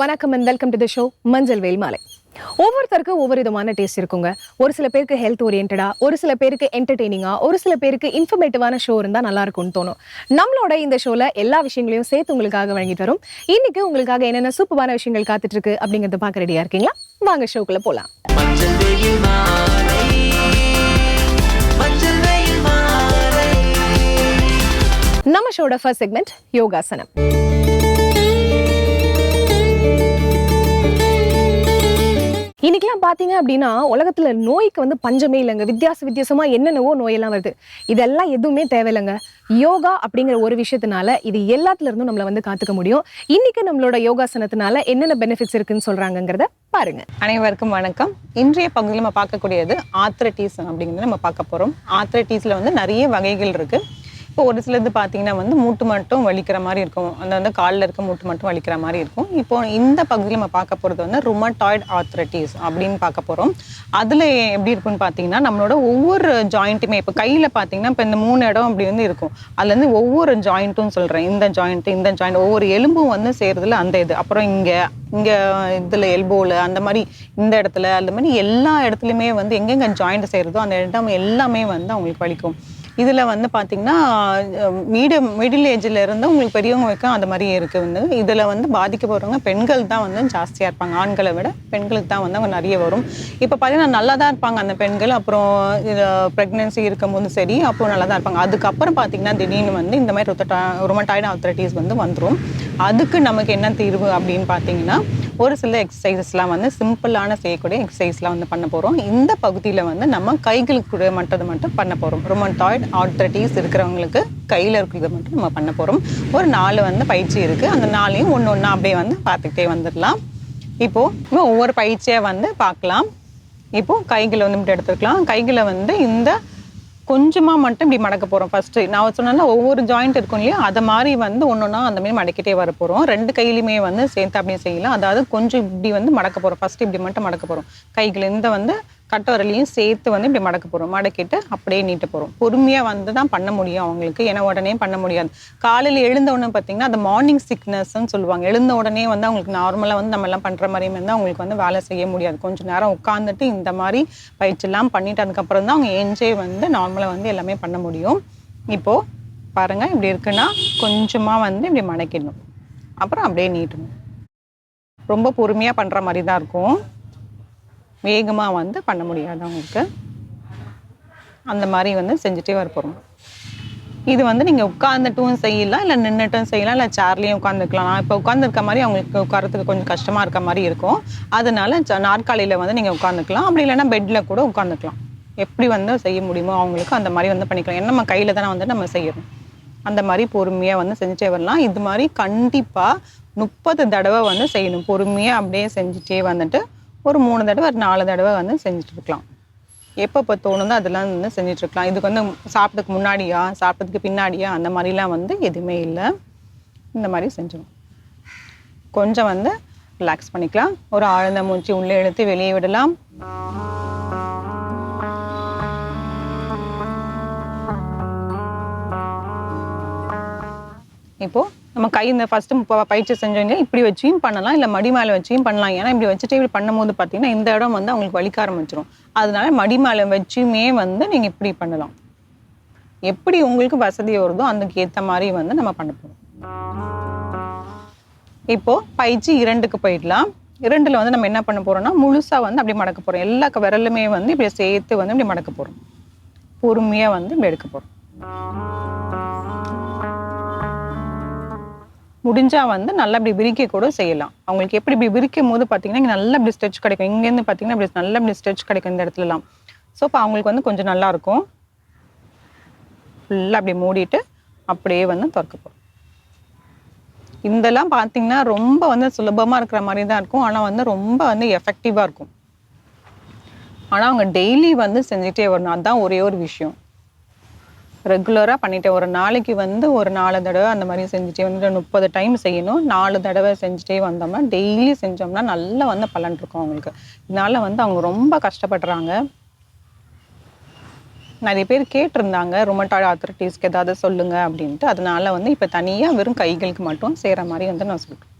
வணக்கம் and welcome to the show Manjal Vel Malai. ஒவ்வொருத்தருக்கும் ஒவ்வொரு விதமான டேஸ்ட் இருக்குங்க. ஒரு சில பேருக்கு ஹெல்த் ஓரியன்டா ஒரு சில பேருக்கு என்டர்டெய்னிங்கா ஒரு சில பேருக்கு இன்ஃபர்மேட்டிவான ஷோ இருந்தா நல்லா இருக்கும்னு தோணும். நம்மளோட இந்த ஷோல எல்லா விஷயங்களையும் சேர்த்து உங்களுக்காக வழங்கிட்டு வரும். இன்னைக்கு உங்களுக்காக என்னென்ன சூப்பரான விஷயங்கள் காத்துட்டு இருக்கு அப்படிங்கறத பார்க்க ரெடியா இருக்கீங்களா? வாங்க ஷோக்குள்ள மாலை நம்ம ஷோட ஃபர்ஸ்ட் செக்மெண்ட் யோகாசனம். இன்னைக்கெல்லாம் பார்த்தீங்க அப்படின்னா உலகத்தில் நோய்க்கு வந்து பஞ்சமே இல்லைங்க. வித்தியாச வித்தியாசமாக என்னென்னவோ நோயெல்லாம் வருது. இதெல்லாம் எதுவுமே தேவையில்லைங்க. யோகா அப்படிங்கிற ஒரு விஷயத்தினால இது எல்லாத்துலேருந்தும் நம்மளை வந்து காத்துக்க முடியும். இன்னைக்கு நம்மளோட யோகாசனத்தினால என்னென்ன பெனிஃபிட்ஸ் இருக்குன்னு சொல்கிறாங்கங்கிறத பாருங்க. அனைவருக்கும் வணக்கம். இன்றைய பகுதியில் நம்ம பார்க்கக்கூடியது ஆத்ரட்டிஸ் அப்படிங்கிறத நம்ம பார்க்க போகிறோம் ஆத்ரட்டிஸில் வந்து நிறைய வகைகள் இருக்குது இப்போ ஒரு சிலது பார்த்தீங்கன்னா வந்து மூட்டு மட்டும் வலிக்கிற மாதிரி இருக்கும். அந்த வந்து காலில் இருக்க மூட்டு மட்டும் வலிக்கிற மாதிரி இருக்கும். இப்போ இந்த பகுதியில் நம்ம பார்க்க போகிறது வந்து ருமட்டாய்டு ஆர்த்ரட்டிஸ் அப்படின்னு பார்க்க போகிறோம் அதில் எப்படி இருக்குன்னு பார்த்தீங்கன்னா நம்மளோட ஒவ்வொரு ஜாயிண்ட்டுமே இப்போ கையில் பார்த்தீங்கன்னா இப்போ இந்த மூணு இடம் அப்படி வந்து இருக்கும். அதுலேருந்து ஒவ்வொரு ஜாயிண்ட்டும் சொல்கிறேன் இந்த ஜாயிண்ட் இந்த ஜாயிண்ட் ஒவ்வொரு எலும்பும் வந்து சேர்றதுல அந்த இது. அப்புறம் இங்கே இங்கே இதில் எல்போவில் அந்த மாதிரி இந்த இடத்துல அந்த மாதிரி எல்லா இடத்துலையுமே வந்து எங்கெங்கே ஜாயிண்ட் செய்கிறதோ அந்த இடம் எல்லாமே வந்து அவங்களுக்கு வலிக்கும். இதில் வந்து பார்த்தீங்கன்னா மீடியம் மிடில் ஏஜில் இருந்து உங்களுக்கு பெரியவங்க வரைக்கும் அந்த மாதிரி இருக்குது வந்து. இதில் வந்து பாதிக்க போகிறவங்க பெண்கள் தான் வந்து ஜாஸ்தியாக இருப்பாங்க. ஆண்களை விட பெண்களுக்கு தான் வந்து அவங்க நிறைய வரும். இப்போ பார்த்தீங்கன்னா நல்லா தான் இருப்பாங்க அந்த பெண்கள். அப்புறம் ப்ரெக்னென்சி இருக்கும்போது சரி அப்போ நல்லா தான் இருப்பாங்க. அதுக்கப்புறம் பார்த்தீங்கன்னா திடீர்னு வந்து இந்த மாதிரி ரொத்தட்டா ரொமட்டாய்டு ஆத்தரைட்டிஸ் வந்து வந்துடும் அதுக்கு நமக்கு என்ன தீர்வு அப்படின்னு பார்த்தீங்கன்னா ஒரு சில எக்ஸசைசஸ்லாம் வந்து சிம்பிளான செய்யக்கூடிய எக்ஸசைஸ்லாம் வந்து பண்ண போகிறோம் இந்த பகுதியில் வந்து நம்ம கைகளுக்கு மட்டும் மட்டும் பண்ண போகிறோம் ரொமட்டாய்டு ஆர்த்தரைட்டிஸ் இருக்கிறவங்களுக்கு கையில் இருக்கிறத மட்டும் நம்ம பண்ண போகிறோம் ஒரு நாலு வந்து பயிற்சி இருக்குது அந்த நாளையும் ஒன்று ஒன்றா அப்படியே வந்து பார்த்துக்கிட்டே வந்துடலாம். இப்போது நம்ம ஒவ்வொரு பயிற்சியாக வந்து பார்க்கலாம். இப்போது கைகளை வந்து இப்படி எடுத்துக்கலாம். கைகளை வந்து இந்த கொஞ்சமாக மட்டும் இப்படி மடக்க போகிறோம் ஃபஸ்ட்டு நான் சொன்னேன்னா ஒவ்வொரு ஜாயிண்ட் இருக்கும் இல்லையா? அதை மாதிரி வந்து ஒன்று ஒன்றா அந்த மாதிரி மடக்கிட்டே வர போகிறோம் ரெண்டு கையிலையுமே வந்து சேர்த்து அப்படியே செய்யலாம். அதாவது கொஞ்சம் இப்படி வந்து மடக்க போகிறோம் ஃபஸ்ட்டு இப்படி மட்டும் மடக்க போகிறோம் கைகள் இந்த வந்து கட்டவரலையும் சேர்த்து வந்து இப்படி மடக்க போகிறோம் மடக்கிட்டு அப்படியே நீட்ட போகிறோம் பொறுமையாக வந்து தான் பண்ண முடியும் அவங்களுக்கு. ஏன்னா உடனே பண்ண முடியாது. காலையில் எழுந்த உடனே பார்த்தீங்கன்னா அந்த மார்னிங் சிக்னஸ்ன்னு சொல்லுவாங்க. எழுந்த உடனே வந்து அவங்களுக்கு நார்மலாக வந்து நம்ம எல்லாம் பண்ணுற மாதிரி வந்து அவங்களுக்கு வந்து வேலை செய்ய முடியாது. கொஞ்சம் நேரம் உட்காந்துட்டு இந்த மாதிரி பயிற்சியெல்லாம் பண்ணிட்டு அதுக்கப்புறம் தான் அவங்க என்ஜே வந்து நார்மலாக வந்து எல்லாமே பண்ண முடியும். இப்போது பாருங்கள் இப்படி இருக்குன்னா கொஞ்சமாக வந்து இப்படி மடக்கிடணும். அப்புறம் அப்படியே நீட்டணும். ரொம்ப பொறுமையாக பண்ணுற மாதிரி தான் இருக்கும். வேகமாக வந்து பண்ண முடியாது அவங்களுக்கு அந்த மாதிரி வந்து செஞ்சுட்டே வர போகிறோம் இது வந்து நீங்கள் உட்காந்துட்டும் செய்யலாம் இல்லை நின்றுட்டும் செய்யலாம் இல்லை சேர்லேயும் உட்காந்துக்கலாம் நான் இப்போ உட்காந்துருக்க மாதிரி அவங்களுக்கு உட்காரத்துக்கு கொஞ்சம் கஷ்டமாக இருக்க மாதிரி இருக்கும். அதனால ச- நாற்காலியில் வந்து நீங்கள் உட்காந்துக்கலாம் அப்படி இல்லைன்னா பெட்டில் கூட உட்காந்துக்கலாம் எப்படி வந்து செய்ய முடியுமோ அவங்களுக்கு அந்த மாதிரி வந்து பண்ணிக்கலாம். ஏன்னா நம்ம கையில் தானே வந்து நம்ம செய்யணும். அந்த மாதிரி பொறுமையாக வந்து செஞ்சுட்டே வரலாம். இது மாதிரி கண்டிப்பாக முப்பது தடவை வந்து செய்யணும். பொறுமையாக அப்படியே செஞ்சுட்டே வந்துட்டு ஒரு மூணு தடவை ஒரு நாலு தடவை வந்து செஞ்சுட்டு இருக்கலாம் எப்போ இப்போ தோணுதோ அதெல்லாம் வந்து செஞ்சுட்ருக்கலாம். இதுக்கு வந்து சாப்பிட்டதுக்கு முன்னாடியா சாப்பிட்டதுக்கு பின்னாடியா அந்த மாதிரிலாம் வந்து எதுவுமே இல்லை. இந்த மாதிரி செஞ்சிடும் கொஞ்சம் வந்து ரிலாக்ஸ் பண்ணிக்கலாம். ஒரு ஆழ்ந்த மூச்சு உள்ளே இழுத்து வெளியே விடலாம். இப்போது நம்ம கை இந்த ஃபர்ஸ்ட் பயிற்சி செஞ்சோங்க இப்படி வச்சியும் பண்ணலாம் இல்லை மடி மேலே வச்சியும் பண்ணலாம். ஏன்னா இப்படி வச்சுட்டு இப்படி பண்ணும்போது பார்த்தீங்கன்னா இந்த இடம் வந்து அவங்களுக்கு வலிக்க ஆரம்பிச்சிடும் அதனால மடி மேலே வச்சுமே வந்து நீங்கள் இப்படி பண்ணலாம். எப்படி உங்களுக்கு வசதி வருதோ அதுக்கு ஏற்ற மாதிரி வந்து நம்ம பண்ண போகிறோம் இப்போ பயிற்சி இரண்டுக்கு போயிடலாம். இரண்டுல வந்து நம்ம என்ன பண்ண போறோம்னா முழுசா வந்து அப்படி மடக்க போறோம். எல்லா விரலுமே வந்து இப்படி சேர்த்து வந்து இப்படி மடக்க போறோம். பொறுமையா வந்து இப்படி எடுக்க போறோம். முடிஞ்சால் வந்து நல்லா இப்படி விரிக்க கூட செய்யலாம். அவங்களுக்கு எப்படி இப்படி விரிக்கும் போது பார்த்தீங்கன்னா இங்கே நல்லா இப்படி ஸ்ட்ரெச் கிடைக்கும். இங்கேருந்து பார்த்தீங்கன்னா இப்படி நல்லா இப்படி ஸ்ட்ரெச் கிடைக்கும் இந்த இடத்துலலாம். ஸோ இப்போ அவங்களுக்கு வந்து கொஞ்சம் நல்லா இருக்கும். ஃபுல்லாக அப்படி மூடிட்டு அப்படியே வந்து திறக்க போகிறோம் இதெல்லாம் பார்த்தீங்கன்னா ரொம்ப வந்து சுலபமாக இருக்கிற மாதிரி தான் இருக்கும். ஆனால் வந்து ரொம்ப வந்து எஃபெக்டிவாக இருக்கும். ஆனால் அவங்க டெய்லி வந்து செஞ்சுட்டே வரணும். அதுதான் ஒரே ஒரு விஷயம். ரெகுலராக பண்ணிட்டேன். ஒரு நாளைக்கு வந்து ஒரு நாலு தடவை அந்த மாதிரி செஞ்சுட்டே வந்துட்டு முப்பது டைம் செய்யணும். நாலு தடவை செஞ்சுட்டே வந்தோம்னா டெய்லி செஞ்சோம்னா நல்லா வந்து பலன் இருக்கும் அவங்களுக்கு. இதனால் வந்து அவங்க ரொம்ப கஷ்டப்படுறாங்க. நிறைய பேர் கேட்டிருந்தாங்க ரொமட்டாய்டு ஆர்த்ரட்டிஸ்க்கு ஏதாவது சொல்லுங்க அப்படின்ட்டு. அதனால வந்து இப்போ தனியாக வெறும் கைகளுக்கு மட்டும் செய்கிற மாதிரி வந்து நான் சொல்கிறேன்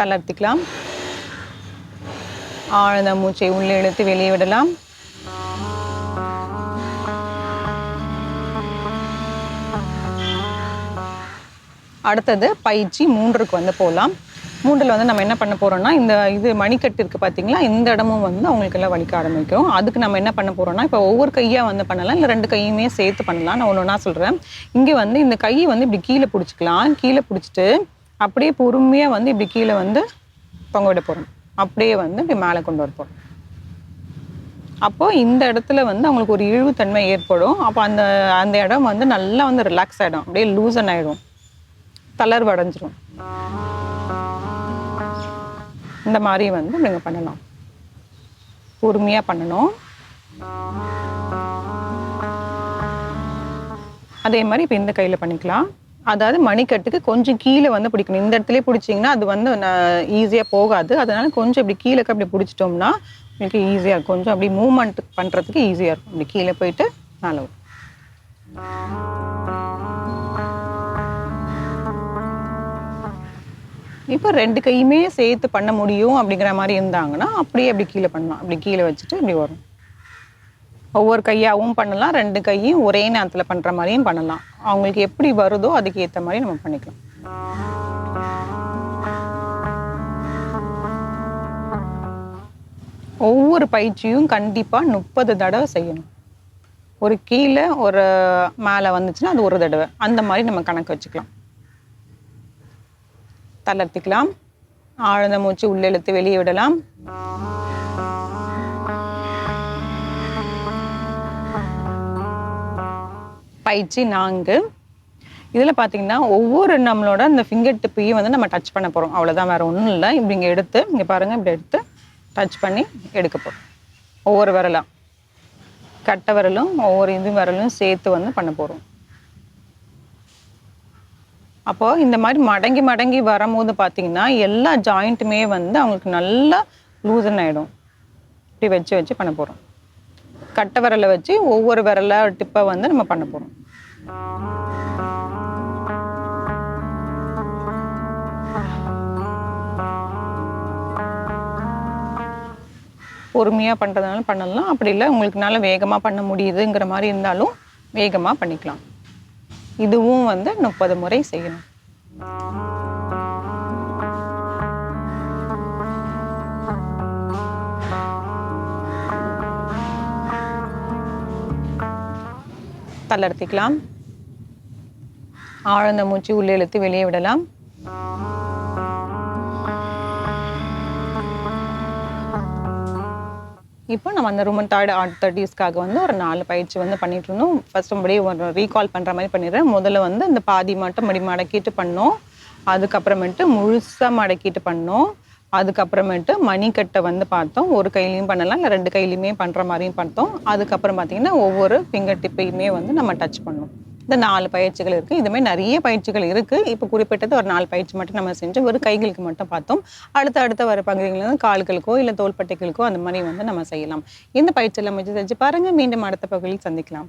தளர்த்திக்கலாம் ஆழ்ந்த மூச்சை உள்ளே இழுத்து வெளியே விடலாம். அடுத்தது பயிற்சி மூன்றுக்கு வந்து போகலாம். மூன்றில் வந்து நம்ம என்ன பண்ண போகிறோம்னா இந்த இது மணிக்கட்டு இருக்குது பார்த்தீங்களா இந்த இடமும் வந்து அவங்களுக்கு எல்லாம் வலிக்க ஆரம்பிக்கும். அதுக்கு நம்ம என்ன பண்ண போகிறோம்னா இப்போ ஒவ்வொரு கையாக வந்து பண்ணலாம் இல்லை ரெண்டு கையுமே சேர்த்து பண்ணலாம். நான் ஒன்று ஒன்றா சொல்கிறேன் இங்கே வந்து இந்த கையை வந்து இப்படி கீழே பிடிச்சிக்கலாம். கீழே பிடிச்சிட்டு அப்படியே பொறுமையாக வந்து இப்படி கீழே வந்து தொங்க விட போகிறோம் அப்படியே வந்து இப்படி மேலே கொண்டு வரப்போம் அப்போது இந்த இடத்துல வந்து அவங்களுக்கு ஒரு இழிவுத்தன்மை ஏற்படும். அப்போ அந்த அந்த இடம் வந்து நல்லா வந்து ரிலாக்ஸ் ஆகிடும் அப்படியே லூசன் ஆகிடும் தளர்வடைஞ்சிரும் இந்த மாதிரி வந்து நீங்கள் பண்ணலாம். பொறுமையாக பண்ணணும். அதே மாதிரி இப்போ இந்த கையில் பண்ணிக்கலாம். அதாவது மணிக்கட்டுக்கு கொஞ்சம் கீழே வந்து பிடிக்கணும். இந்த இடத்துல பிடிச்சிங்கன்னா அது வந்து ஈஸியாக போகாது. அதனால கொஞ்சம் இப்படி கீழே அப்படி பிடிச்சிட்டோம்னா உங்களுக்கு ஈஸியாக இருக்கும். கொஞ்சம் அப்படி மூவ்மெண்ட் பண்ணுறதுக்கு ஈஸியாக இருக்கும். இப்படி கீழே போயிட்டு மேலே வரும். இப்போ ரெண்டு கையுமே சேர்த்து பண்ண முடியும் அப்படிங்கிற மாதிரி இருந்தாங்கன்னா அப்படியே அப்படி கீழே பண்ணலாம். அப்படி கீழே வச்சுட்டு இப்படி வரும். ஒவ்வொரு கையாகவும் பண்ணலாம் ரெண்டு கையும் ஒரே நேரத்தில் பண்ணுற மாதிரியும் பண்ணலாம். அவங்களுக்கு எப்படி வருதோ அதுக்கு ஏற்ற மாதிரி நம்ம பண்ணிக்கலாம். ஒவ்வொரு பயிற்சியும் கண்டிப்பாக முப்பது தடவை செய்யணும். ஒரு கீழே ஒரு மேலே வந்துச்சுன்னா அது ஒரு தடவை. அந்த மாதிரி நம்ம கணக்கு வச்சுக்கலாம். தளர்த்திக்கலாம். ஆழ்ந்த மூச்சு உள்ளெழுத்து வெளியே விடலாம். பயிற்சி நான்கு. இதில் பார்த்தீங்கன்னா ஒவ்வொரு நம்மளோட இந்த ஃபிங்கர் டிப்பையும் வந்து நம்ம டச் பண்ண போகிறோம் அவ்வளோதான் வேறு ஒன்றும் இல்லை. இப்படி இங்கே எடுத்து இங்கே பாருங்கள் இப்படி எடுத்து டச் பண்ணி எடுக்க போகிறோம் ஒவ்வொரு விரலாம் கட்டை விரலும் ஒவ்வொரு இது விரலும் சேர்த்து வந்து பண்ண போகிறோம் அப்போது இந்த மாதிரி மடங்கி மடங்கி வரும்போது பார்த்தீங்கன்னா எல்லா ஜாயிண்ட்டுமே வந்து அவங்களுக்கு நல்லா லூசன் ஆகிடும் இப்படி வச்சு வச்சு பண்ண போகிறோம் கட்டை விரலை வச்சு ஒவ்வொரு விரலை டிப்பை வந்து நம்ம பண்ண போகிறோம் பொறுமையாக பண்ணுறதுனால பண்ணலாம். அப்படி இல்லை உங்களுக்குனால வேகமாக பண்ண முடியுதுங்கிற மாதிரி இருந்தாலும் வேகமாக பண்ணிக்கலாம். இதுவும் வந்து முப்பது முறை செய்யணும். தளர்த்திக்கலாம் ஆழ்ந்த மூச்சு உள்ளே இழுத்து வெளியே விடலாம். இப்போ நம்ம அந்த ரூமன் தாய்டு ஆர்த்தடிஸ்க்காக தேர்ட்டிஸ்க்காக வந்து ஒரு நாலு பயிற்சி வந்து பண்ணிட்டு இருந்தோம் ஃபர்ஸ்ட் அப்படியே ஒரு ரீகால் பண்ணுற மாதிரி பண்ணிடுறேன். முதல்ல வந்து இந்த பாதி மட்டும் மடி மடக்கிட்டு பண்ணோம். அதுக்கப்புறமேட்டு முழுசாக மடக்கிட்டு பண்ணோம். அதுக்கப்புறமேட்டு மணிக்கட்டை வந்து பார்த்தோம். ஒரு கையிலையும் பண்ணலாம் இல்லை ரெண்டு கையிலையுமே பண்ணுற மாதிரியும் பார்த்தோம். அதுக்கப்புறம் பார்த்தீங்கன்னா ஒவ்வொரு ஃபிங்கர் டிப்பையுமே வந்து நம்ம டச் பண்ணோம் இந்த நாலு பயிற்சிகள் இருக்குது இதுமாதிரி நிறைய பயிற்சிகள் இருக்குது இப்போ குறிப்பிட்டது ஒரு நாலு பயிற்சி மட்டும் நம்ம செஞ்சு ஒரு கைகளுக்கு மட்டும் பார்த்தோம். அடுத்த அடுத்த வர பகுதிகளில் கால்களுக்கோ இல்லை தோள்பட்டைகளுக்கோ அந்த மாதிரி வந்து நம்ம செய்யலாம். இந்த பயிற்சியில் முயற்சி செஞ்சு பாருங்கள் மீண்டும் அடுத்த பகுதியில் சந்திக்கலாம்.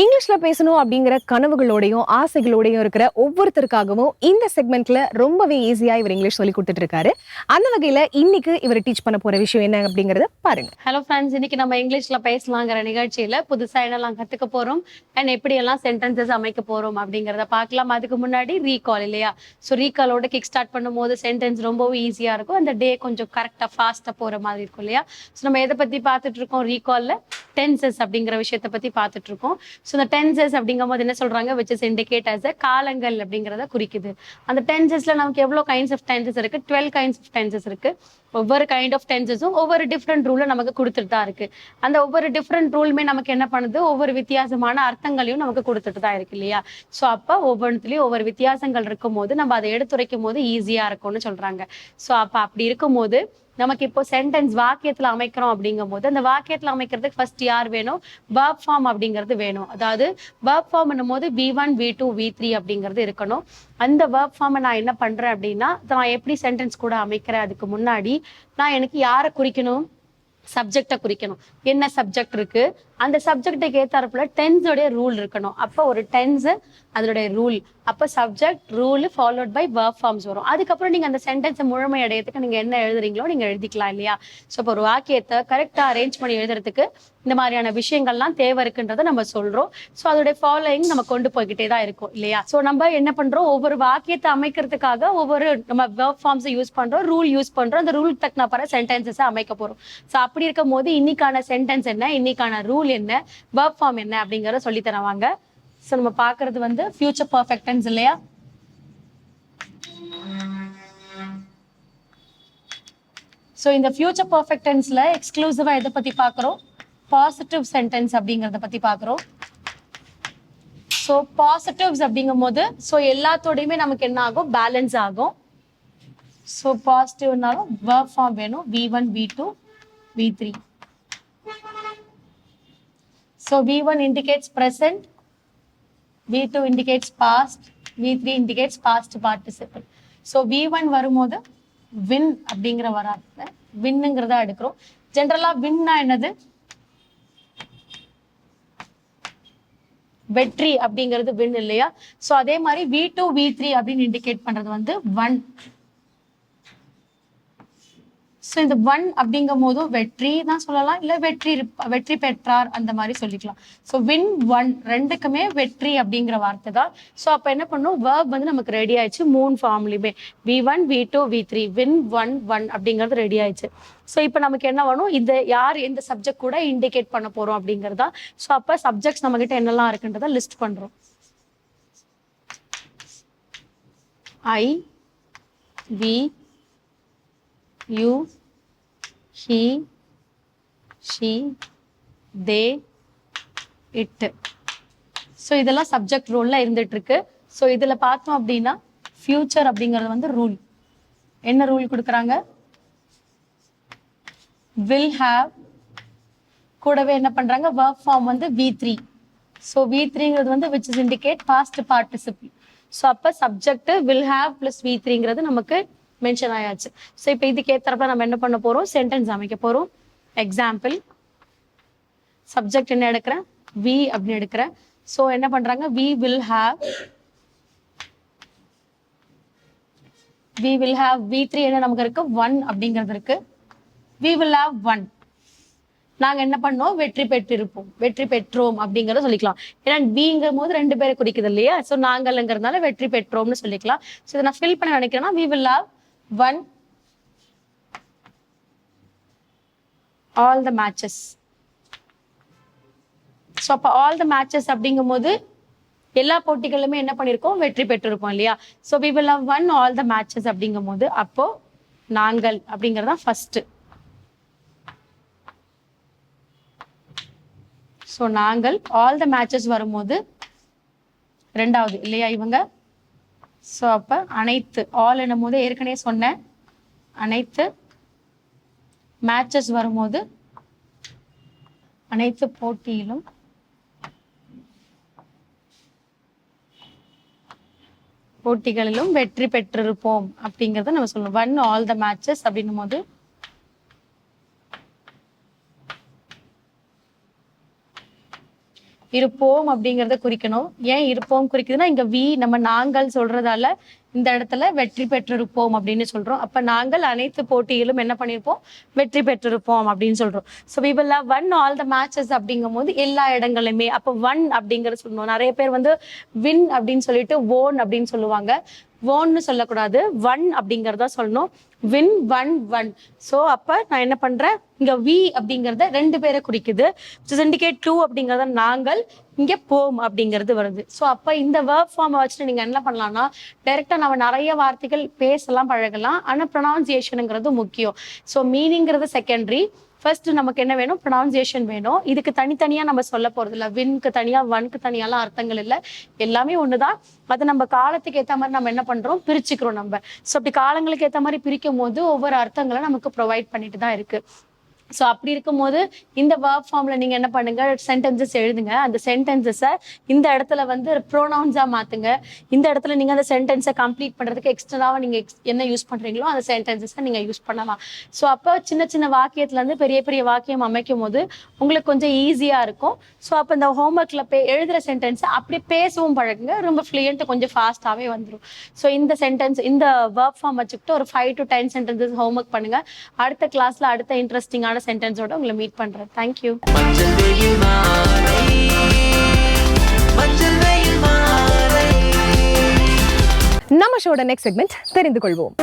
இங்கிலீஷில் பேசணும் அப்படிங்கிற கனவுகளோடையும் ஆசைகளோடையும் இருக்கிற ஒவ்வொருத்தருக்காகவும் இந்த செக்மெண்ட்ல ரொம்பவே ஈஸியாக இவர் இங்கிலீஷ் சொல்லி கொடுத்துட்ருக்காரு. அந்த வகையில் இன்னைக்கு இவர் டீச் பண்ண போற விஷயம் என்ன அப்படிங்கறத பாருங்க. ஹலோ ஃப்ரெண்ட்ஸ் இன்னைக்கு நம்ம இங்கிலீஷ்ல பேசலாங்கிற நிகழ்ச்சியில புதுசாக என்னெல்லாம் கத்துக்க போறோம் அண்ட் எப்படி எல்லாம் சென்டென்சஸ் அமைக்க போறோம் அப்படிங்கிறத பார்க்கலாம். அதுக்கு முன்னாடி ரீகால் இல்லையா? ஸோ ரீகாலோட கிக் ஸ்டார்ட் பண்ணும்போது சென்டென்ஸ் ரொம்பவும் ஈஸியா இருக்கும். அந்த டே கொஞ்சம் கரெக்டாக ஃபாஸ்ட்டாக போற மாதிரி இருக்கும் இல்லையா? ஸோ நம்ம எதை பத்தி பார்த்துட்டு இருக்கோம் ரீகால்ல டென்சஸ் அப்படிங்கிற விஷயத்தை பத்தி பார்த்துட்டு இருக்கோம் ஸோ இந்த டென்சஸ் அப்படிங்கும் போது என்ன சொல்றாங்க? விச் இஸ் இண்டிகேட் அஸ் காலங்கள் அப்படிங்கிறத குறிக்குது. அந்த டென்சஸ்ல நமக்கு எவ்வளோ கைண்ட்ஸ் ஆஃப் டென்சஸ் இருக்கு? டுவெல் கைண்ட்ஸ் ஆஃப் டென்சஸ் இருக்கு. ஒவ்வொரு கைண்ட் ஆஃப் டென்சஸும் ஒவ்வொரு டிஃப்ரெண்ட் ரூலும் நமக்கு கொடுத்துட்டு தான் இருக்கு. அந்த ஒவ்வொரு டிஃப்ரெண்ட் ரூலுமே நமக்கு என்ன பண்ணுது? ஒவ்வொரு வித்தியாசமான அர்த்தங்களையும் நமக்கு கொடுத்துட்டு தான் இருக்கு இல்லையா? ஸோ அப்போ ஒவ்வொன்றுத்துலயும் ஒவ்வொரு வித்தியாசங்கள் இருக்கும் போது நம்ம அதை எடுத்துரைக்கும் போது ஈஸியா இருக்கும்னு சொல்றாங்க. ஸோ அப்போ அப்படி இருக்கும்போது நமக்கு இப்போ சென்டென்ஸ் வாக்கியத்துல அமைக்கிறோம் அப்படிங்கும் போது அந்த வாக்கியத்துல அமைக்கிறதுக்கு ஃபர்ஸ்ட் யார் வேணும்? verb ஃபார்ம் அப்படிங்கிறது வேணும். அதாவது verb ஃபார்ம் போது V one V two V three அப்படிங்கிறது இருக்கணும். அந்த verb ஃபார்மை நான் என்ன பண்றேன் அப்படின்னா நான் எப்படி சென்டென்ஸ் கூட அமைக்கிறேன்? அதுக்கு முன்னாடி நான் எனக்கு யாரை குறிக்கணும்? சப்ஜெக்டை குறிக்கணும். என்ன சப்ஜெக்ட் இருக்கு? அந்த சப்ஜெக்டுக்கு ஏத்தாப்புல டென்ஸோடைய ரூல் இருக்கணும். அப்போ ஒரு டென்ஸ் அதனுடைய ரூல் அப்போ subject rule followed by verb forms வரும். அதுக்கப்புறம் நீங்க அந்த சென்டென்ஸை முழுமை அடையறதுக்கு நீங்க என்ன எழுதுறீங்களோ நீங்க எழுதிக்கலாம் இல்லையா? ஸோ இப்போ ஒரு வாக்கியத்தை கரெக்டா அரேஞ்ச் பண்ணி எழுதுறதுக்கு இந்த மாதிரியான விஷயங்கள்லாம் தேவை இருக்குன்றத நம்ம சொல்றோம். ஸோ அதோடைய ஃபாலோயிங் நம்ம கொண்டு போய்கிட்டே தான் இருக்கும் இல்லையா? ஸோ நம்ம என்ன பண்றோம்? ஒவ்வொரு வாக்கியத்தை அமைக்கிறதுக்காக ஒவ்வொரு நம்ம verb ஃபார்ம்ஸை யூஸ் பண்றோம் ரூல் யூஸ் பண்றோம். அந்த ரூல் தக்கின பர சென்டென்சஸை அமைக்க போறோம். ஸோ அப்படி இருக்கும் போது இன்னைக்கான சென்டென்ஸ் என்ன? இன்னைக்கான ரூல் என்ன verb ஃபார்ம் என்ன அப்படிங்கறத சொல்லி தருவாங்க ஸோ நம்ம பார்க்கறது வந்து ஃபியூச்சர் பர்ஃபெக்டன்ஸ் இல்லையா? ஸோ இந்த ஃபியூச்சர் பர்ஃபெக்டன்ஸில் எக்ஸ்க்ளூசிவாக எதை பற்றி பார்க்குறோம்? பாசிட்டிவ் சென்டென்ஸ் அப்படிங்கறத பத்தி பார்க்குறோம். ஸோ பாசிட்டிவ்ஸ் அப்படிங்கும் போது ஸோ எல்லாத்தோடையுமே நமக்கு என்ன ஆகும்? பேலன்ஸ் ஆகும். ஸோ பாசிட்டிவ்னாலும் verb ஃபார்ம் வேணும். V one V two V three so V one indicates present V two indicates past V three indicates past so V one வரும்போது வின் அப்படிங்கிற வராது வின்னுங்கிறத எடுக்கிறோம். ஜென்ரலாக வின்னா என்னது? வெற்றி அப்படிங்கிறது வின் இல்லையா? ஸோ அதே மாதிரி வி டூ வி த்ரீ அப்படின்னு இண்டிகேட் பண்றது வந்து ஒன் ஸோ இந்த ஒன் அப்படிங்கும் போதும் வெற்றி தான் சொல்லலாம். இல்லை வெற்றி வெற்றி பெற்றார் அந்த மாதிரி சொல்லிக்கலாம். ஸோ வின் ஒன் ரெண்டுக்குமே வெற்றி அப்படிங்கிற வார்த்தை தான். ஸோ அப்போ என்ன பண்ணும்? Verb வந்து நமக்கு ரெடி ஆயிடுச்சு. மூணு ஃபார்ம்லையுமே V one V two V three win one one அப்படிங்கிறது ரெடி ஆயிடுச்சு. ஸோ இப்போ நமக்கு என்ன வேணும்? இந்த யார் எந்த சப்ஜெக்ட் கூட இண்டிகேட் பண்ண போகிறோம் அப்படிங்கிறதா ஸோ அப்போ சப்ஜெக்ட்ஸ் நம்ம கிட்ட என்னெல்லாம் இருக்குன்றதை லிஸ்ட் பண்ணுறோம் I we you he she they it so இதெல்லாம் சப்ஜெக்ட் ரூலில் இருந்துகிட்ருக்கு ஸோ இதில் பார்த்தோம் அப்படின்னா ஃப்யூச்சர் அப்படிங்கிறது வந்து ரூல் என்ன ரூல் கொடுக்குறாங்க? வில் ஹாவ் கூடவே என்ன பண்ணுறாங்க ஒர்க் ஃபார்ம் வந்து வி த்ரீ ஸோ வி த்ரீங்கிறது வந்து which is indicate past participle so அப்போ subject will have plus V த்ரீங்கிறது நமக்கு மென்ஷன் ஆயாச்சு. ஸோ இப்போ இதுக்கு ஏற்றப்ப நம்ம என்ன பண்ண போகிறோம் சென்டென்ஸ் அமைக்க போகிறோம் எக்ஸாம்பிள் சப்ஜெக்ட் என்ன எடுக்கிறேன் வி அப்படின்னு எடுக்கிறேன் ஸோ என்ன பண்றாங்க? We will have we will have V three என்ன நமக்கு இருக்கு? ஒன் அப்படிங்கிறது இருக்கு. வி வில் ஹாவ் ஒன் நாங்க என்ன பண்ணோம்? வெற்றி பெற்றிருப்போம். வெற்றி பெற்றோம் அப்படிங்கறத சொல்லிக்கலாம். ஏன்னா பிங்கும் போது ரெண்டு பேரை குறிக்குது இல்லையா? ஸோ நாங்கள்ங்கிறதுனால வெற்றி பெற்றோம்னு சொல்லிக்கலாம். ஸோ இதை நான் ஃபில் பண்ண நினைக்கிறேன்னா we will have won all the matches so அப்போ ஆல் த மேட்சஸ் அப்படிங்கும் போது எல்லா போட்டிகளுமே என்ன பண்ணியிருக்கோம் வெற்றி பெற்றிருக்கோம் இல்லையா? So we will have won all the matches அப்படிங்கும் போது அப்போ நாங்கள் அப்படிங்கிறது தான் ஃபஸ்ட்டு ஸோ நாங்கள் ஆல் த மேட்சஸ் வரும்போது ரெண்டாவது இல்லையா இவங்க? ஸோ அப்போ அனைத்து ஆல் என்னும் போது ஏற்கனவே சொன்னேன் அனைத்து மேட்சஸ் வரும்போது அனைத்து போட்டியிலும் போட்டிகளிலும் வெற்றி பெற்றிருப்போம் அப்படிங்கிறத நம்ம சொல்லணும். ஒன் ஆல் த மேட்சஸ் அப்படின்னும் போது இருப்போம் அப்படிங்கிறத குறிக்கணும். ஏன் இருப்போம் குறிக்குதுன்னா இங்க வி நம்ம நாங்கள் சொல்றதால இந்த இடத்துல வெற்றி பெற்றிருப்போம் அப்படின்னு சொல்றோம். அப்ப நாங்கள் அனைத்து போட்டியிலும் என்ன பண்ணிருப்போம்? வெற்றி பெற்றிருப்போம் அப்படின்னு சொல்றோம். So we will won all the matches அப்படிங்கும் போது எல்லா இடங்களுமே அப்போ ஒன் அப்படிங்கறது சொல்லணும் நிறைய பேர் வந்து வின் அப்படின்னு சொல்லிட்டு ஓன் அப்படின்னு சொல்லுவாங்க. ஓன்னு சொல்லக்கூடாது. ஒன் அப்படிங்கிறதா சொல்லணும். வின் ஒன் ஒன் ஸோ அப்ப நான் என்ன பண்றேன்? இங்க வி அப்படிங்கறத ரெண்டு பேரை குறிக்குது. சிண்டிகேட் டூ அப்படிங்கறத நாங்கள் இங்க போம் அப்படிங்கிறது வருது. ஸோ அப்ப இந்த வேர்ப் ஃபார்மை வச்சுட்டு நீங்க என்ன பண்ணலாம்னா டைரக்டா நம்ம நிறைய வார்த்தைகள் பேசலாம் பழகலாம். ஆனா ப்ரொனவுன்சியேஷனுங்கிறது முக்கியம். ஸோ மீனிங்கிறது செகண்டரி ஃபர்ஸ்ட் நமக்கு என்ன வேணும்? ப்ரொனவுன்சியேஷன் வேணும். இதுக்கு தனித்தனியா நம்ம சொல்ல போறது இல்ல வின்க்கு தனியா வன்க்கு தனியாலாம் அர்த்தங்கள் இல்லை. எல்லாமே ஒண்ணுதான். அதை நம்ம காலத்துக்கு ஏத்த மாதிரி நம்ம என்ன பண்றோம்? பிரிச்சுக்கிறோம் நம்ம. ஸோ அப்படி காலங்களுக்கு ஏத்த மாதிரி பிரிக்கும் போது ஒவ்வொரு அர்த்தங்களை நமக்கு ப்ரொவைட் பண்ணிட்டு தான் இருக்கு. ஸோ அப்படி இருக்கும்போது இந்த வேர்ப் ஃபார்ம்ல நீங்க என்ன பண்ணுங்க? சென்டென்சஸ் எழுதுங்க. அந்த சென்டென்சஸை இந்த இடத்துல வந்து ப்ரோனவுன்ஸாக மாத்துங்க. இந்த இடத்துல நீங்கள் அந்த சென்டென்ஸை கம்ப்ளீட் பண்றதுக்கு எக்ஸ்ட்ராவா நீங்கள் என்ன யூஸ் பண்ணுறீங்களோ அந்த சென்டென்சஸை நீங்கள் யூஸ் பண்ணலாம். ஸோ அப்போ சின்ன சின்ன வாக்கியத்துல இருந்து பெரிய பெரிய வாக்கியம் அமைக்கும் போது உங்களுக்கு கொஞ்சம் ஈஸியாக இருக்கும். ஸோ அப்போ இந்த ஹோம்ஒர்க்கில் பே எழுதுகிற சென்டென்ஸை அப்படி பேசவும் பழகுங்க. ரொம்ப ஃப்ளூயண்ட்டு கொஞ்சம் ஃபாஸ்ட்டாகவே வந்துடும் ஸோ இந்த சென்டென்ஸ் இந்த வேர்ப் ஃபார்ம் வச்சுக்கிட்டு ஒரு five to ten sentences homework பண்ணுங்க. அடுத்த கிளாஸில் அடுத்த இன்ட்ரெஸ்டிங்கான சென்டென்ஸோட உங்களை மீட் பண்றேன். தேங்க்யூ நம்ம ஷோட நெக்ஸ்ட் செக்மெண்ட் தெரிந்து கொள்வோம்.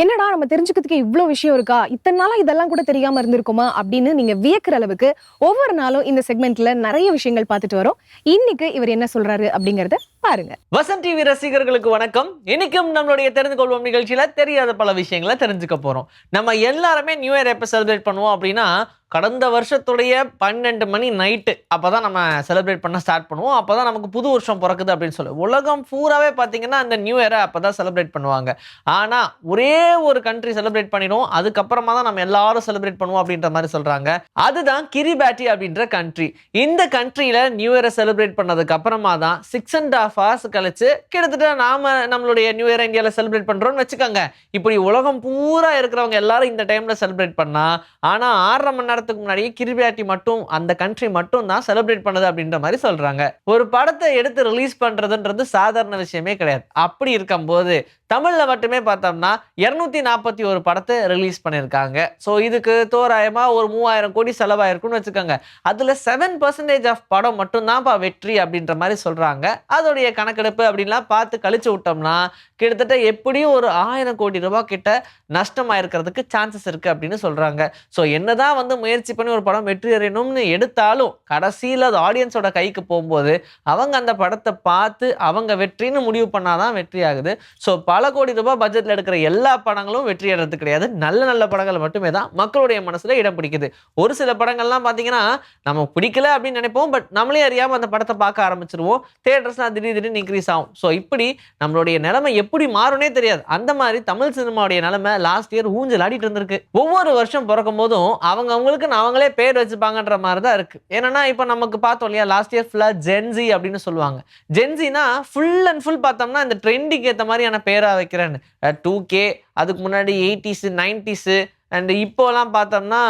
என்னடா நம்ம தெரிஞ்சுக்கிறதுக்கு இவ்வளோ விஷயம் இருக்கா? இத்தனை நாளாக இதெல்லாம் கூட தெரியாமல் இருந்திருக்குமா? அப்படின்னு நீங்கள் வியக்கிற அளவுக்கு ஒவ்வொரு நாளும் இந்த செக்மெண்ட்டில் நிறைய விஷயங்கள் பார்த்துட்டு வரோம். இன்னைக்கு இவர் என்ன சொல்கிறாரு அப்படிங்கிறத பாருங்க. வசந்த் டிவி ரசிகர்களுக்கு வணக்கம். இன்னைக்கும் நம்மளுடைய தெரிந்து கொள்வோம் நிகழ்ச்சியில தெரியாத பல விஷயங்களை தெரிஞ்சுக்க போறோம். நம்ம எல்லாருமே நியூ இயர் எப்போ செலிப்ரேட் பண்ணுவோம் அப்படின்னா கடந்த வருஷத்துடைய பன்னெண்டு மணி நைட்டு அப்பதான் நம்ம செலிப்ரேட் பண்ண ஸ்டார்ட் பண்ணுவோம். அப்பதான் நமக்கு புது வருஷம் பிறக்குது அப்படின்னு சொல்லி. உலகம் பூராவே பார்த்தீங்கன்னா அந்த நியூ இயரை அப்பதான் செலிப்ரேட் பண்ணுவாங்க. ஆனா ஒரே ஒரு கண்ட்ரி செலிப்ரேட் பண்ணிடும் அதுக்கப்புறமா தான் நம்ம எல்லாரும் செலிப்ரேட் பண்ணுவோம் அப்படின்ற மாதிரி சொல்றாங்க. அதுதான் கிரிபாட்டி அப்படின்ற கண்ட்ரி இந்த கண்ட்ரியில நியூ இயரை செலிப்ரேட் பண்ணதுக்கு அப்புறமா தான் six and half half hours கழிச்சு கிட்டத்தட்ட நாம நம்மளுடைய நியூ இயர் இந்தியாவில் செலிப்ரேட் பண்றோம்னு வச்சுக்கோங்க. இப்படி உலகம் பூரா இருக்கிறவங்க எல்லாரும் இந்த டைம்ல செலிப்ரேட் பண்ணா ஆனா ஆறரை மணி நேரத்துக்கு முன்னாடியே கிரிபியாட்டி மட்டும் அந்த கண்ட்ரி மட்டும் தான் செலிப்ரேட் பண்ணுது அப்படின்ற மாதிரி சொல்றாங்க. ஒரு படத்தை எடுத்து ரிலீஸ் பண்றதுன்றது சாதாரண விஷயமே கிடையாது. அப்படி இருக்கும்போது தமிழில் மட்டுமே பார்த்தோம்னா இரநூத்தி நாற்பத்தி ஒரு படத்தை ரிலீஸ் பண்ணியிருக்காங்க. ஸோ இதுக்கு தோராயமாக ஒரு மூவாயிரம் கோடி செலவாயிருக்குன்னு வச்சுக்கோங்க. அதில் செவன் பர்சன்டேஜ் ஆஃப் படம் மட்டும்தான்ப்பா வெற்றி அப்படின்ற மாதிரி சொல்கிறாங்க அதோடைய கணக்கெடுப்பு அப்படின்லாம் பார்த்து கழிச்சு விட்டோம்னா கிட்டத்தட்ட எப்படியும் ஒரு ஆயிரம் கோடி ரூபாய் கிட்ட நஷ்டமாயிருக்கிறதுக்கு சான்சஸ் இருக்குது அப்படின்னு சொல்கிறாங்க ஸோ என்னதான் வந்து முயற்சி பண்ணி ஒரு படம் வெற்றி அடையணும்னு எடுத்தாலும் கடைசியில் அது ஆடியன்ஸோட கைக்கு போகும்போது அவங்க அந்த படத்தை பார்த்து அவங்க வெற்றின்னு முடிவு பண்ணாதான் வெற்றி ஆகுது. ஸோ பல கோடி ரூபாய் பட்ஜெட்டில் எடுக்கிற எல்லா படங்களும் வெற்றி அடைறது கிடையாது. நல்ல நல்ல படங்கள் மட்டுமே தான் மக்களுடைய மனசில் இடம் பிடிக்குது. ஒரு சில படங்கள்லாம் பார்த்தீங்கன்னா நம்ம பிடிக்கல அப்படின்னு நினைப்போம் பட் நம்மளே அறியாமல் அந்த படத்தை பார்க்க ஆரம்பிச்சிருவோம். தேட்டர்ஸ்லாம் திடீர் திடீர்னு இன்க்ரீஸ் ஆகும். ஸோ இப்படி நம்மளுடைய நிலைமை எப்படி மாறும்னே தெரியாது. அந்த மாதிரி தமிழ் சினிமாவுடைய நிலைமை லாஸ்ட் இயர் ஊஞ்சல் ஆடிட்டு இருந்திருக்கு. ஒவ்வொரு வருஷம் பிறக்கும் போதும் அவங்க அவங்களுக்கு அவங்களே பேர் வச்சுப்பாங்கன்ற மாதிரி தான் இருக்கு. ஏன்னா இப்போ நமக்கு பார்த்தோம் இல்லையா லாஸ்ட் இயர் ஃபுல்லாக ஜென்சி அப்படின்னு சொல்லுவாங்க. ஜென்சினா ஃபுல் அண்ட் ஃபுல் பார்த்தோம்னா இந்த ட்ரெண்டிக்கு ஏற்ற மாதிரியான பேராக வைக்கிறேன்னு. டூ கே அதுக்கு முன்னாடி எயிட்டிஸு நைன்டிஸு அண்ட் இப்போலாம் பார்த்தோம்னா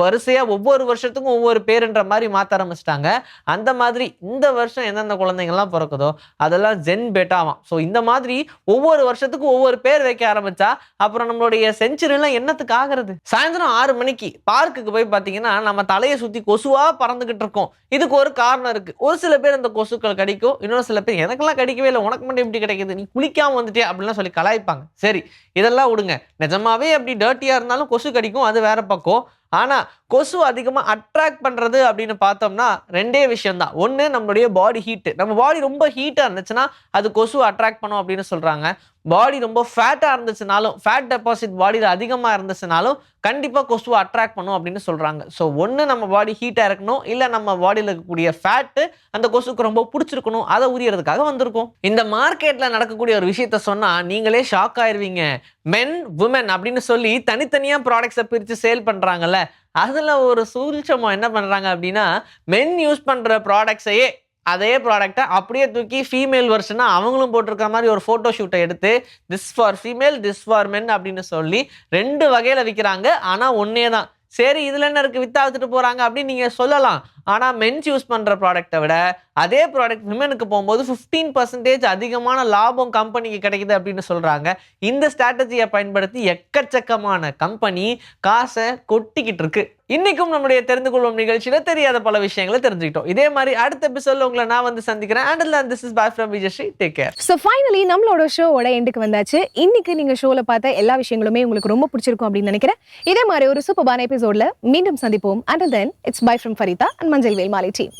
வரிசையாக ஒவ்வொரு வருஷத்துக்கும் ஒவ்வொரு பேருன்ற மாதிரி மாற்ற ஆரம்பிச்சிட்டாங்க. அந்த மாதிரி இந்த வருஷம் எந்தெந்த குழந்தைங்கள்லாம் பிறக்குதோ அதெல்லாம் ஜென் பெட்டாவாம் ஸோ இந்த மாதிரி ஒவ்வொரு வருஷத்துக்கும் ஒவ்வொரு பேர் வைக்க ஆரம்பிச்சா அப்புறம் நம்மளுடைய செஞ்சுரியெல்லாம் என்னத்துக்கு ஆகிறது? சாயந்தரம் ஆறு மணிக்கு பார்க்குக்கு போய் பார்த்தீங்கன்னா நம்ம தலையை சுற்றி கொசுவாக பறந்துக்கிட்டு இருக்கோம். இதுக்கு ஒரு காரணம் இருக்குது ஒரு சில பேர் இந்த கொசுக்கள் கடிக்கும். இன்னொரு சில பேர் எனக்கெல்லாம் கிடைக்கவே இல்லை. உனக்கு மட்டும் எப்படி கிடைக்குது? நீ குளிக்காமல் வந்துட்டே அப்படிலாம் சொல்லி கலாய்ப்பாங்க. சரி இதெல்லாம் விடுங்க. நிஜமாவே அப்படி டர்ட்டியாக இருந்தாலும் கொசு கொசு கடிக்கும் அது வேற பக்கம். ஆனால் கொசு அதிகமாக அட்ராக்ட் பண்ணுறது அப்படின்னு பார்த்தோம்னா ரெண்டே விஷயம்தான். ஒன்று நம்மளுடைய பாடி ஹீட்டு நம்ம பாடி ரொம்ப ஹீட்டாக இருந்துச்சுன்னா அது கொசு அட்ராக்ட் பண்ணும் அப்படின்னு சொல்கிறாங்க பாடி ரொம்ப ஃபேட்டாக இருந்துச்சுனாலும் ஃபேட் டெபாசிட் பாடியில் அதிகமாக இருந்துச்சுனாலும் கண்டிப்பாக கொசுவை அட்ராக்ட் பண்ணும் அப்படின்னு சொல்கிறாங்க ஸோ ஒன்று நம்ம பாடி ஹீட்டாக இருக்கணும் இல்லை நம்ம பாடியில் இருக்கக்கூடிய ஃபேட்டு அந்த கொசுக்கு ரொம்ப பிடிச்சிருக்கணும் அதை உரியறதுக்காக வந்திருக்கும். இந்த மார்க்கெட்டில் நடக்கக்கூடிய ஒரு விஷயத்த சொன்னால் நீங்களே ஷாக் ஆயிடுவீங்க மென் உமன் அப்படின்னு சொல்லி தனித்தனியாக ப்ராடக்ட்ஸை பிரித்து சேல் பண்ணுறாங்கல்ல அதில் ஒரு சூழ்ச்சமாக என்ன பண்ணுறாங்க அப்படின்னா மென் யூஸ் பண்ணுற ப்ராடக்ட்ஸையே அதே ப்ராடக்ட்டை அப்படியே தூக்கி ஃபீமேல் வெர்ஷனாக அவங்களும் போட்டிருக்க மாதிரி ஒரு ஃபோட்டோ ஷூட்டை எடுத்து this for female this for men அப்படின்னு சொல்லி ரெண்டு வகையில் விற்கிறாங்க ஆனால் ஒன்றே தான். சரி இதில் என்ன இருக்குது வித்தா வித்துட்டு போகிறாங்க அப்படின்னு நீங்கள் சொல்லலாம். ஆனால் மென்ஸ் யூஸ் பண்ணுற ப்ராடக்ட்டை விட அதே ப்ராடக்ட் விமனுக்கு போகும்போது ஃபிஃப்டீன் பர்சன்டேஜ் அதிகமான லாபம் கம்பெனிக்கு கிடைக்குது அப்படின்னு சொல்கிறாங்க இந்த ஸ்ட்ராட்டஜியை பயன்படுத்தி எக்கச்சக்கமான கம்பெனி காசை கொட்டிக்கிட்டு இருக்குது இன்னைக்கும் நம்முடைய தெரிந்து கொள்வோம் நிகழ்ச்சியில் தெரியாத பல விஷயங்களை தெரிஞ்சுக்கிட்டோம். இதே மாதிரி அடுத்த எபிசோட்ல உங்களை நான் வந்து சந்திக்கிறேன். And this is bye from Vijayasri take care so finally நம்மளோட ஷோவோட எண்டுக்கு வந்தாச்சு. இன்னைக்கு நீங்க ஷோல பார்த்த எல்லா விஷயங்களுமே உங்களுக்கு ரொம்ப பிடிச்சிருக்கும் அப்படின்னு நினைக்கிறேன். இதே மாதிரி ஒரு சூப்பரான எபிசோட்ல மீண்டும் சந்திப்போம். And then it's bye from Farida and Manjal Velmali team